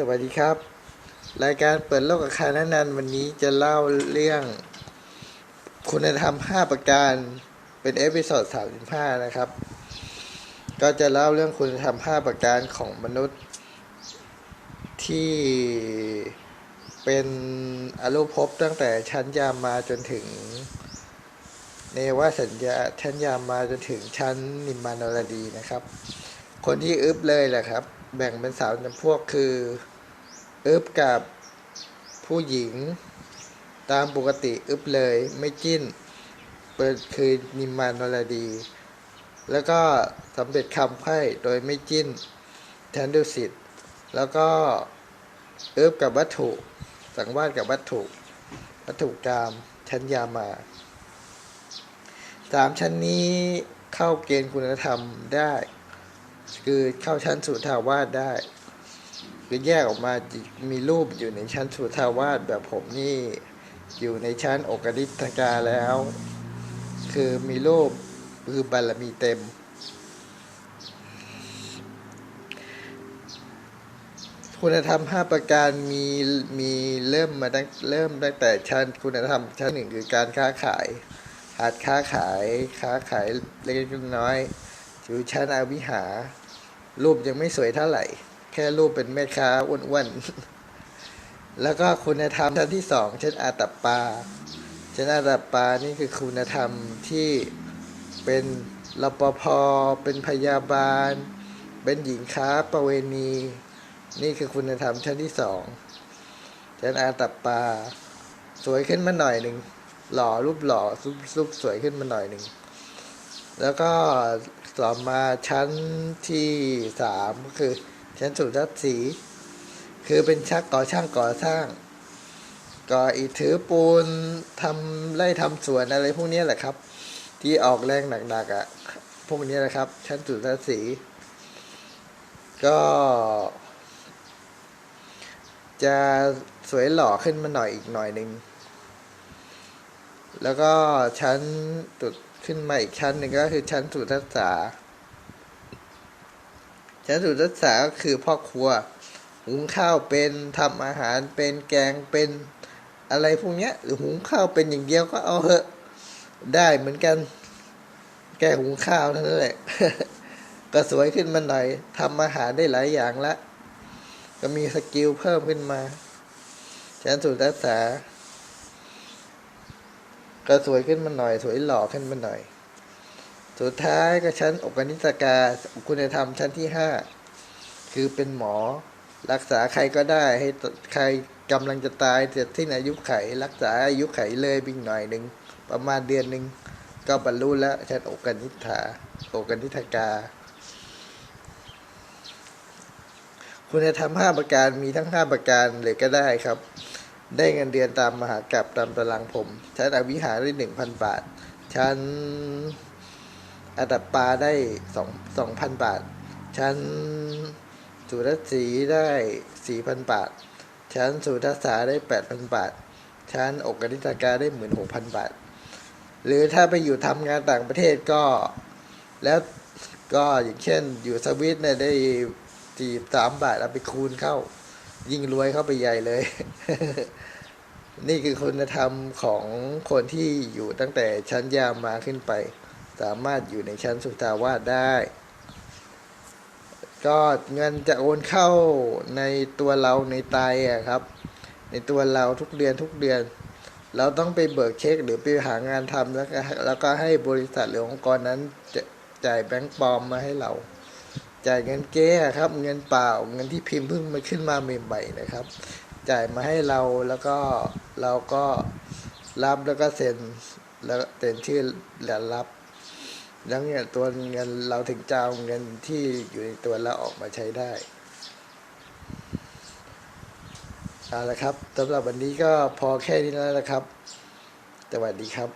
สวัสดีครับ รายการเปิดโลกกับคานันนันวันนี้จะเล่าเรื่อง คุณธรรม 5 ประการเป็นเอพิโซด35 นะครับ ก็จะเล่าเรื่องคุณธรรม 5 ประการของมนุษย์ที่เป็นอรูปภพตั้งแต่ชั้นยามมาจนถึง เนวสัญญาชั้นยามมาจนถึงชั้นนิมมานรดีนะครับ คนที่อึบเลยแหละครับ แบ่งเป็นสามจำพวกคืออึบกับผู้หญิง ตามปกติอึบเลยไม่จิ้น เปิดคือนิมมานรดี แล้วก็สำเร็จคำไพ่โดยไม่จิ้น แทนดุสิตแล้วก็อึบกับวัตถุ สังวาสกับวัตถุ วัตถุกรรมชั้นยามาสามชั้นนี้เข้าเกณฑ์คุณธรรมได้ คือเข้าชั้นสุทาวาสได้ คือแยกออกมามีรูปอยู่ในชั้นสุทาวาสแบบผมนี่อยู่ในชั้นอกนิทกาแล้ว คือมีรูปคือบารมีเต็ม คุณธรรม 5 ประการมีมีเริ่มมาตั้งเริ่มตั้งแต่ชั้นคุณธรรมชั้นหนึ่งคือการค้าขายหัดค้าขายค้าขายเล็กๆน้อยๆ อยู่ชั้นอาวิหา รูปยังไม่สวยเท่าไหร่ แค่รูปเป็นแม่ค้าอ้วนๆ แล้วก็คุณธรรมชั้นที่สองชั้นอาตัปปาชั้นอาตัปปานี่คือคุณธรรมที่เป็นรปภเป็นพยาบาล เป็นหญิงค้าประเวณี นี่คือคุณธรรมชั้นที่สองชั้นอาตัปปา สวยขึ้นมาหน่อยหนึ่งหล่อรูปหล่อซุปซุปสวยขึ้นมาหน่อยหนึ่ง แล้วก็ต่อมาชั้นที่สามก็คือ ชั้นสุทัศน์สีคือเป็นชักก่อช่างก่อสร้าง ก่ออิฐถือปูนทำไร่ทำสวนอะไรพวกนี้แหละครับ ที่ออกแรงหนักๆอะ่ะพวกนี้แหละครับ ชั้นสุทัศน์สีก็ จะสวยหล่อขึ้นมาหน่อยอีกหน่อยหนึ่งแล้วก็ชั้นตุด ขึ้นมาอีกชั้นหนึ่งก็คือชั้นสุทัศษาชั้นสุทัศษาก็คือพ่อครัวหุงข้าวเป็นทำอาหารเป็นแกงเป็นอะไรพวกเนี้ย หรือหุงข้าวเป็นอย่างเดียวก็เอาเหอะ ได้เหมือนกัน แกหุงข้าวเท่านั้นแหละ ก็สวยขึ้นมาหน่อยทำอาหารได้หลายอย่างละ ก็มีสกิลเพิ่มขึ้นมาชั้นสุทัศษา ก็สวยขึ้นมาหน่อย สวยหล่อขึ้นมาหน่อย สุดท้ายก็ชั้นอกนิสกาคุณธรรมชั้นที่ห้าคือเป็นหมอรักษาใครก็ได้ให้ใครกำลังจะตายเสร็จที่อายุไข รักษาอายุไขเลยบิ่งหน่อยหนึ่งประมาณเดือนหนึ่งก็บรรลุแล้วชั้นอกนิฐาอกนิทกา คุณธรรมห้าประการมีทั้งห้าประการเลยก็ได้ครับ ได้เงินเดือนตามมหากรัปตามตารางผมชั้นอวิหารได้หนึ่งพันบาท ชั้นอัตปาได้สองสองพันบาท ชั้นสุรศรีได้สี่พันบาท ชั้นสุทัศาได้แปดพันบาท ชั้นอกนิตากาได้หมื่นหกพันบาท หรือถ้าไปอยู่ทำงานต่างประเทศก็แล้วก็อย่างเช่นอยู่สวิตเนี่ยได้สี่สามบาทเอาไปคูณเข้า ยิ่งรวยเข้าไปใหญ่เลย นี่คือคุณธรรมของคนที่อยู่ตั้งแต่ชั้นยามมาขึ้นไป สามารถอยู่ในชั้นสุตาวาสได้ ก็เงินจะโอนเข้าในตัวเราในไตอะครับ ในตัวเราทุกเดือนทุกเดือน เราต้องไปเบิกเช็คหรือไปหางานทำแล้วก็แล้วก็ให้บริษัทหรือองค์กรนั้นจะจ่ายแบงก์ปลอมมาให้เรา จ่ายเงินเก๊ะครับ เงินเปล่า เงินที่พิมพ์เพิ่งมาขึ้นมาใหม่ๆนะครับ จ่ายมาให้เราแล้วก็เราก็รับแล้วก็เซ็นแล้วเซ็นชื่อแล้วรับแล้วเนี่ยตัวเงินเราถึงจะเอาเงินที่อยู่ในตัวเราออกมาใช้ได้เอาละครับสำหรับวันนี้ก็พอแค่นี้แล้วนะครับสวัสดีครับ